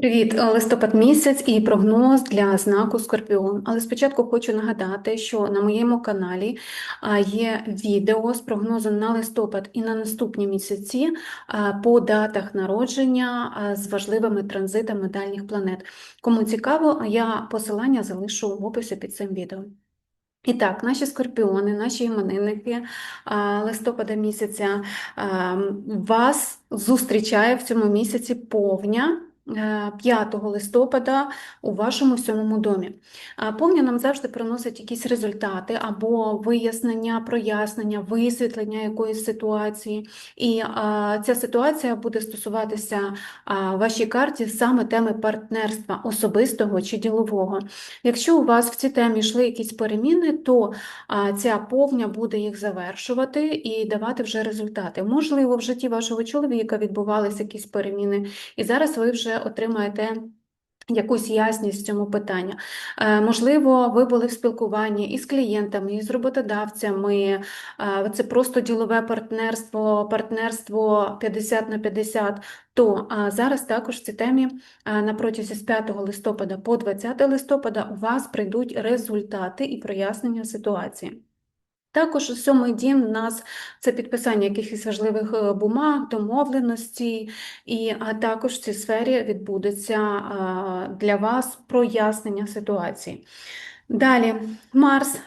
Привіт, Е, листопад місяць і прогноз для знаку Скорпіон. Але спочатку хочу нагадати, що на моєму каналі є відео з прогнозом на листопад і на наступні місяці по датах народження з важливими транзитами дальніх планет. Кому цікаво, я посилання залишу в описі під цим відео. І так, наші скорпіони, наші іменинники листопада місяця вас зустрічає в цьому місяці повня. Е, 5 листопада у вашому сьомому домі. Повня нам завжди приносить якісь результати або вияснення, прояснення, висвітлення якоїсь ситуації. І ця ситуація буде стосуватися вашій карті саме теми партнерства особистого чи ділового. Якщо у вас в цій темі йшли якісь переміни, то ця повня буде їх завершувати і давати вже результати. Можливо, в житті вашого чоловіка відбувалися якісь переміни, і зараз ви вже отримаєте. Якусь ясність в цьому питанні. Е, можливо, ви були в спілкуванні із клієнтами, із роботодавцями. Е, це просто ділове партнерство, партнерство 50 на 50. То зараз також в цій темі на протязі з 5 листопада по 20 листопада у вас прийдуть результати і прояснення ситуації. Також сьомий дім у нас це підписання якихось важливих е, бумаг, домовленостей, і також в цій сфері відбудеться для вас прояснення ситуації. Далі Марс,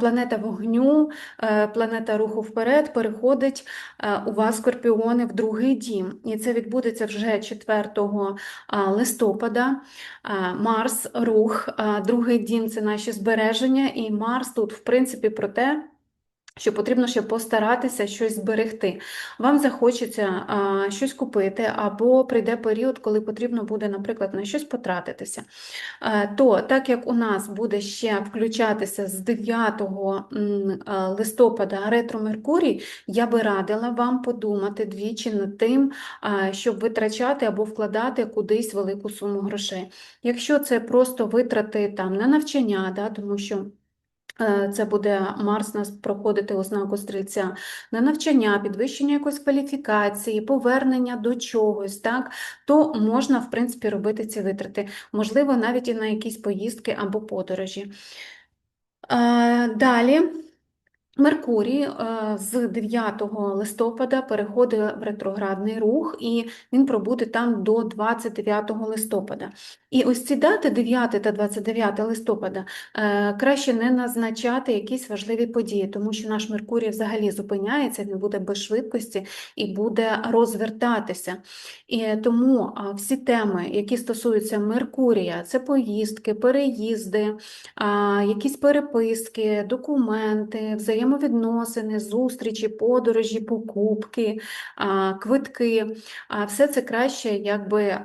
планета вогню, е, планета руху вперед, переходить е, у вас скорпіони в другий дім. І це відбудеться вже 4 листопада. Марс, рух, другий дім це наші збереження, і Марс тут, в принципі, про те, що потрібно ще постаратися щось зберегти. Вам захочеться а, щось купити, або прийде період, коли потрібно буде, наприклад, на щось потратитися. А, то, так як у нас буде ще включатися з 9 листопада ретро Меркурій, я би радила вам подумати двічі над тим, а, щоб витрачати або вкладати кудись велику суму грошей. Якщо це просто витрати там на навчання, да, тому що. Е, Це буде Марс нас проходити ознаку стрільця на навчання, підвищення якоїсь кваліфікації, повернення до чогось, так, то можна, в принципі, робити ці витрати. Можливо, навіть і на якісь поїздки або подорожі. Е, Далі. Меркурій е, з 9 листопада переходить в ретроградний рух, і він пробуде там до 29 листопада. І ось ці дати, 9 та 29 листопада, е, краще не назначати якісь важливі події, тому що наш Меркурій взагалі зупиняється, він буде без швидкості і буде розвертатися. І тому всі теми, які стосуються Меркурія, це поїздки, переїзди, якісь переписки, документи, взаємовідносини, зустрічі, подорожі, покупки, квитки. Все це краще якби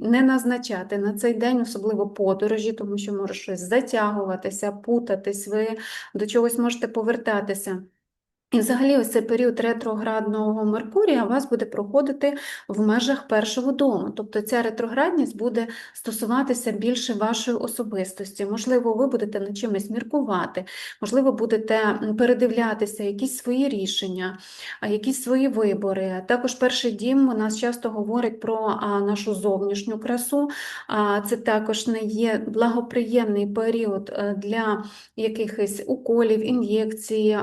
не назначати на цей день, особливо подорожі, тому що може щось затягуватися, путатись, ви до чогось можете повертатися. І взагалі ось цей період ретроградного Меркурія у вас буде проходити в межах першого дому. Тобто ця ретроградність буде стосуватися більше вашої особистості. Можливо, ви будете над чимось міркувати, можливо, будете передивлятися якісь свої рішення, якісь свої вибори. Також перший дім у нас часто говорить про нашу зовнішню красу. Це також не є благоприємний період е, для якихось уколів, ін'єкцій,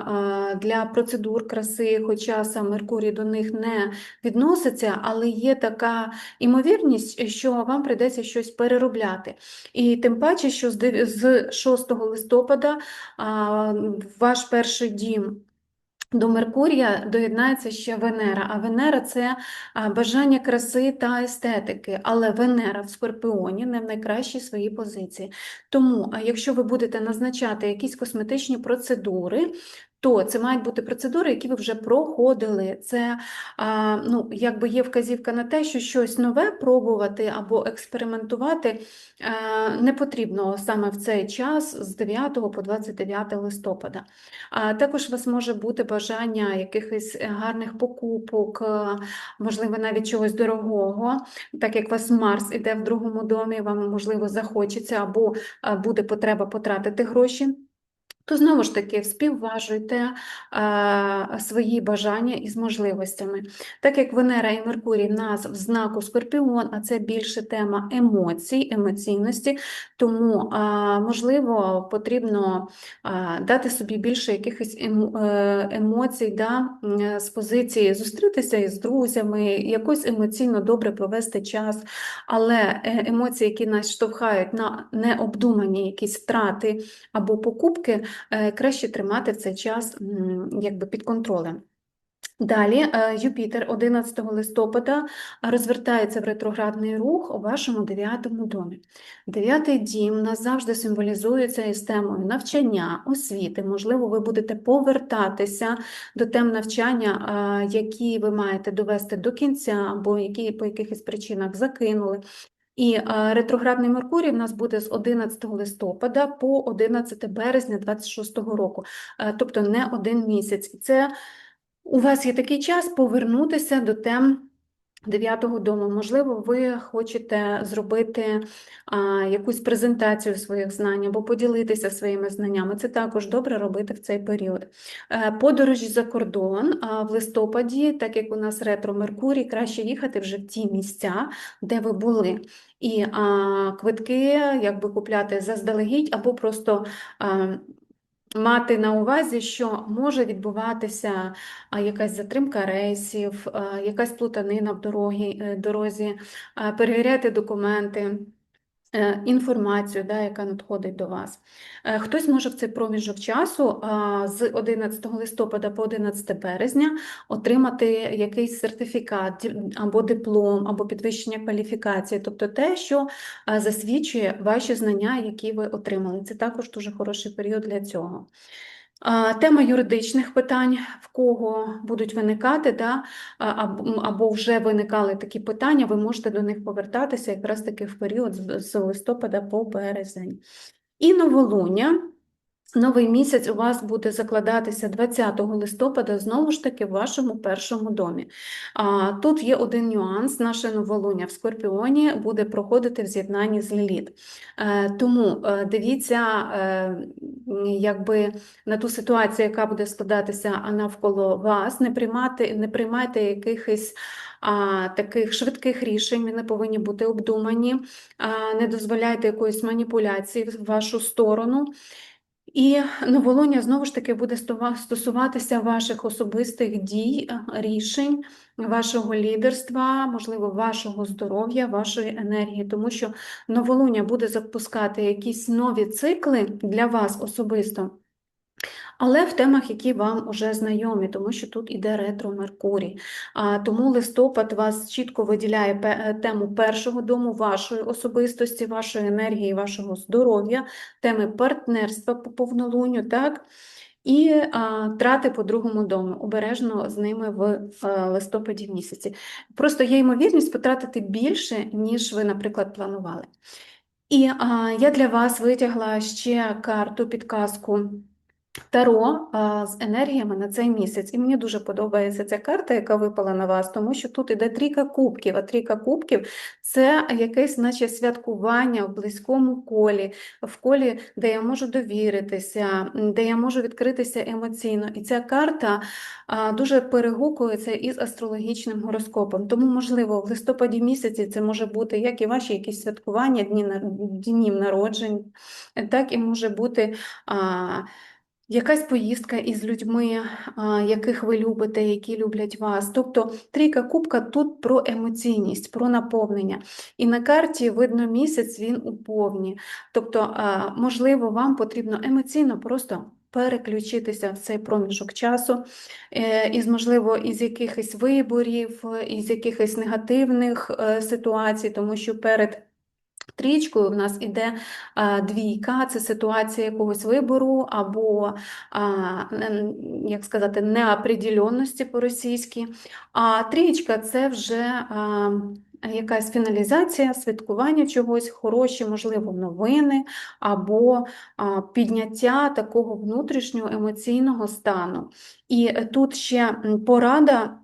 для процедур краси, хоча сам Меркурій до них не відноситься, але є така імовірність, що вам прийдеться щось переробляти. І тим паче, що з 6 листопада ваш перший дім. До Меркурія доєднається ще Венера, а Венера це бажання краси та естетики, але Венера в Скорпіоні не в найкращій своїй позиції. Тому, якщо ви будете назначати якісь косметичні процедури, то це мають бути процедури, які ви вже проходили. Це ну, якби є вказівка на те, що щось нове пробувати або експериментувати а, не потрібно саме в цей час з 9 по 29 листопада. А також у вас може бути бажання якихось гарних покупок, е, можливо, навіть чогось дорогого, так як у вас Марс іде в другому домі, вам можливо захочеться або е, буде потреба потратити гроші. То знову ж таки співважуйте е, свої бажання із можливостями. Так як Венера і Меркурій в нас в знаку Скорпіон, а це більше тема емоцій, емоційності, тому, е, можливо, потрібно е, дати собі більше якихось е, емоцій да, з позиції зустрітися із друзями, якось емоційно добре провести час, але е, емоції, які нас штовхають на необдумані якісь втрати або покупки, краще тримати в цей час якби під контролем. Далі е, Юпітер 11 листопада розвертається в ретроградний рух у вашому дев'ятому домі. Дев'ятий дім у нас завжди символізується із темою навчання, освіти. Можливо, ви будете повертатися до тем навчання, е, які ви маєте довести до кінця, або які по якихось причинах закинули. І е, ретроградний Меркурій в нас буде з 11 листопада по 11 березня 26 року, Е, тобто не один місяць. І Це у вас є такий час повернутися до тем дев'ятого дому. Можливо, ви хочете зробити а, якусь презентацію своїх знань або поділитися своїми знаннями. Це також добре робити в цей період. Е, Подорожі за кордон а, в листопаді, так як у нас ретро Меркурій, краще їхати вже в ті місця, де ви були. І а, квитки якби купляти заздалегідь або просто а, мати на увазі, що може відбуватися якась затримка рейсів, якась плутанина в дорогі, е, дорозі, перевіряти документи. Е, Інформацію, да, яка надходить до вас. Е, Хтось може в цей проміжок часу з 11 листопада по 11 березня отримати якийсь сертифікат або диплом, або підвищення кваліфікації, тобто те, що засвідчує ваші знання, які ви отримали. Це також дуже хороший період для цього. Тема юридичних питань, в кого будуть виникати, да, або, вже виникали такі питання, ви можете до них повертатися якраз таки в період з листопада по березень. І новолуння. Новий місяць у вас буде закладатися 20 листопада, знову ж таки, в вашому першому домі. А, тут є один нюанс: наше новолуння в Скорпіоні буде проходити в з'єднанні з Ліліт. Е, тому е, дивіться е, якби на ту ситуацію, яка буде складатися навколо вас, не приймати, не приймайте якихось а, таких швидких рішень, вони повинні бути обдумані, а, не дозволяйте якоїсь маніпуляції в вашу сторону. І новолуння знову ж таки буде стосуватися ваших особистих дій, е, рішень, вашого лідерства, можливо, вашого здоров'я, вашої енергії, тому що новолуння буде запускати якісь нові цикли для вас особисто. Але в темах, які вам уже знайомі, тому що тут іде ретро Меркурій. А, тому листопад вас чітко виділяє е, тему першого дому, вашої особистості, вашої енергії, вашого здоров'я, теми партнерства по повнолунню, так? І а, трати по другому дому. Обережно з ними в е, листопаді місяці. Просто є ймовірність потратити більше, ніж ви, наприклад, планували. І а, я для вас витягла ще карту, підказку. Таро з енергіями на цей місяць. І мені дуже подобається ця карта, яка випала на вас, тому що тут іде трійка кубків, а трійка кубків це якесь наче святкування в близькому колі, в колі, де я можу довіритися, де я можу відкритися емоційно. І ця карта дуже перегукується із астрологічним гороскопом. Тому, можливо, в листопаді місяці це може бути як і ваші якісь святкування, дні, днів народжень, так і може бути. Якась поїздка із людьми, яких ви любите, які люблять вас. Тобто трійка кубка тут про емоційність, про наповнення. І на карті видно місяць він у повні. Тобто, можливо, вам потрібно емоційно просто переключитися в цей проміжок часу, е, із, можливо, із якихось виборів, із якихось негативних е, ситуацій, тому що перед Трічкою в нас іде двійка, це ситуація якогось вибору або, як сказати, неопределенності по-російськи. А трієчка це вже якась фіналізація, святкування чогось, хороші, можливо, новини або підняття такого внутрішнього емоційного стану. І тут ще порада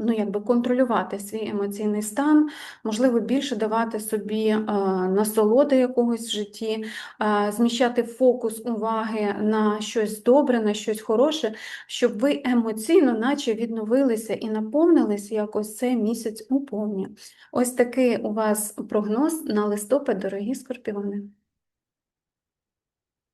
ну, якби контролювати свій емоційний стан, можливо, більше давати собі е, насолоди якогось в житті, е, зміщати фокус уваги на щось добре, на щось хороше, щоб ви емоційно наче відновилися і наповнились якось цей місяць уповні. Ось такий у вас прогноз на листопад, дорогі скорпіони.